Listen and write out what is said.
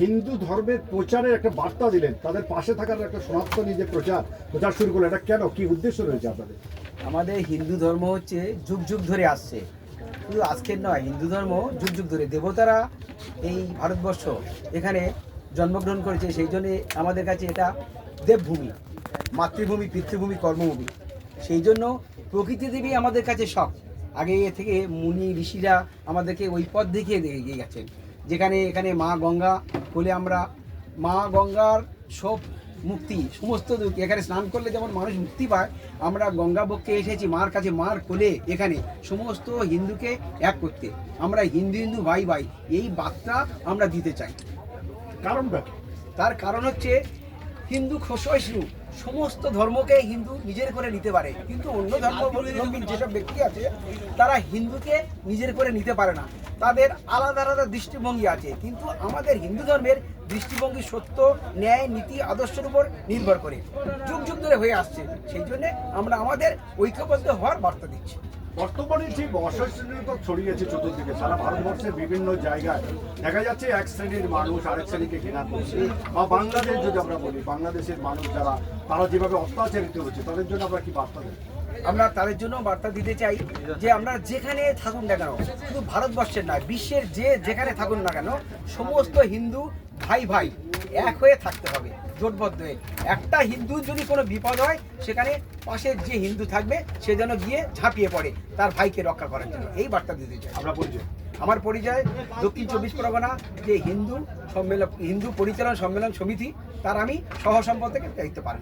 হিন্দু ধর্মের প্রচারের একটা বার্তা দিলেন। তাদের পাশে থাকার একটা সনাতনী যে প্রচার প্রচার শুরু করল এটা কেন? কি উদ্দেশ্য রয়েছে আপনাদের? আমাদের হিন্দু ধর্ম হচ্ছে যুগ যুগ ধরে আসছে। শুধু আজকের নয়, হিন্দু ধর্ম যুগ যুগ ধরে। দেবতারা এই ভারতবর্ষ এখানে জন্মগ্রহণ করেছে, সেই জন্যে আমাদের কাছে এটা দেবভূমি, মাতৃভূমি, পিতৃভূমি, কর্মভূমি। সেই জন্য প্রকৃতি দেবী আমাদের কাছে সব। আগে থেকে মুনি, ঋষিরা আমাদেরকে ওই পথ দেখিয়ে দিয়ে গেছেন। যেখানে এখানে মা গঙ্গা বলে আমরা মা গঙ্গার সব মুক্তি সমস্ত দুঃখ। এখানে স্নান করলে যেমন মানুষ মুক্তি পায় আমরা গঙ্গা বক্ষে এসেছি মার কাছে মার কোলে এখানে সমস্ত হিন্দুকে এক করতে। আমরা হিন্দু হিন্দু ভাই ভাই এই বার্তা আমরা দিতে চাই। কারণটা তার কারণ হচ্ছে হিন্দু সহিষ্ণু সমস্ত ধর্মকে হিন্দু নিজের করে নিতে পারে। কিন্তু অন্য ধর্মাবলম্বী যেসব ব্যক্তি আছে তারা হিন্দুকে নিজের করে নিতে পারে না। তাদের আলাদা আলাদা দৃষ্টিভঙ্গি আছে। কিন্তু আমাদের হিন্দু ধর্মের দৃষ্টিভঙ্গি সত্য ন্যায় নীতি আদর্শের উপর নির্ভর করে। যুগ যুগ ধরে হয়ে আসছে। সেই জন্যে আমরা আমাদের ঐক্যবদ্ধ হওয়ার বার্তা দিচ্ছি। বর্তমানে যে অসহিষ্ণুতা ছড়িয়েছে চতুর্দিকে, সারা ভারতবর্ষের বিভিন্ন জায়গায় দেখা যাচ্ছে এক শ্রেণির মানুষ আরেক শ্রেণীকে ঘৃণা করছে। বা বাংলাদেশ যদি আমরা বলি, বাংলাদেশের মানুষ যারা, তারা যেভাবে অত্যাচারিত হচ্ছে, তাদের জন্য আমরা কি বার্তা দেব? আমরা তাদের জন্য বার্তা দিতে চাই যে আমরা যেখানে থাকুন না কেন, শুধু ভারতবর্ষের নয়, বিশ্বের যে যেখানে থাকুন না কেন, সমস্ত হিন্দু ভাই ভাই এক হয়ে থাকতে হবে। জোটবদ্ধ হয়ে। একটা হিন্দু যদি কোনো বিপদ হয় সেখানে পাশের যে হিন্দু থাকবে সে যেন গিয়ে ঝাঁপিয়ে পড়ে তার ভাইকে রক্ষা করার জন্য। এই বার্তা দিতে চাই। আমরা পরিচয়। আমার পরিচয় দক্ষিণ চব্বিশ পরগনা যে হিন্দু সম্মেলন হিন্দু পরিচালন সম্মেলন সমিতি তার আমি সহ সম্পাদকের দায়িত্ব পালন।